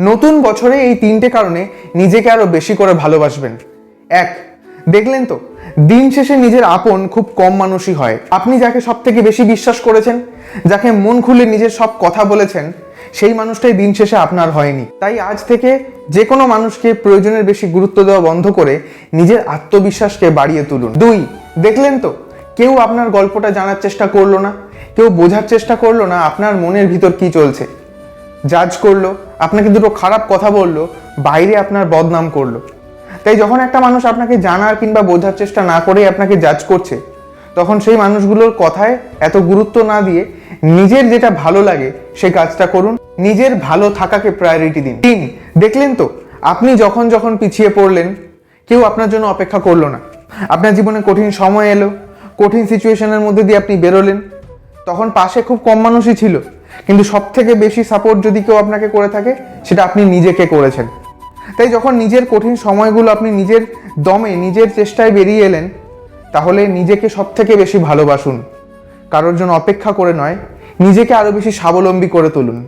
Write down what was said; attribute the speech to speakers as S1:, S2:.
S1: নতুন বছরে এই তিনটে কারণে নিজেকে আরও বেশি করে ভালোবাসবেন। এক, দেখলেন তো, দিন শেষে নিজের আপন খুব কম মানুষই হয়। আপনি যাকে সব থেকে বেশি বিশ্বাস করেছেন, যাকে মন খুলে নিজের সব কথা বলেছেন, সেই মানুষটাই দিন শেষে আপনার হয়নি। তাই আজ থেকে যে কোনো মানুষকে প্রয়োজনের বেশি গুরুত্ব দেওয়া বন্ধ করে নিজের আত্মবিশ্বাসকে বাড়িয়ে তুলুন। দুই, দেখলেন তো, কেউ আপনার গল্পটা জানার চেষ্টা করল না, কেউ বোঝার চেষ্টা করল না আপনার মনের ভিতর কি চলছে। জাজ করল আপনাকে দুটো খারাপ কথা বলল, বাইরে আপনার বদনাম করল। তাই যখন একটা মানুষ আপনাকে জানার কিংবা বোঝার চেষ্টা না করেই আপনাকে জাজ করছে, তখন সেই মানুষগুলোর কথায় এত গুরুত্ব না দিয়ে নিজের যেটা ভালো লাগে সেই কাজটা করুন, নিজের ভালো থাকাকে প্রায়োরিটি দিন। তিন, দেখলেন তো, আপনি যখন যখন পিছিয়ে পড়লেন, কেউ আপনার জন্য অপেক্ষা করল না। আপনার জীবনে কঠিন সময় এলো, কঠিন সিচুয়েশনের মধ্যে দিয়ে আপনি বেরোলেন, তখন পাশে খুব কম মানুষই ছিল। কিন্তু সব থেকে বেশি সাপোর্ট যদি কেউ আপনাকে করে থাকে, সেটা আপনি নিজেকে করেছেন। তাই যখন নিজের কঠিন সময়গুলো আপনি নিজের দমে, নিজের চেষ্টায় বেরিয়ে এলেন, তাহলে নিজেকে সব থেকে বেশি ভালোবাসুন। কারোর জন্য অপেক্ষা করে নয়, নিজেকে আরও বেশি স্বাবলম্বী করে তুলুন।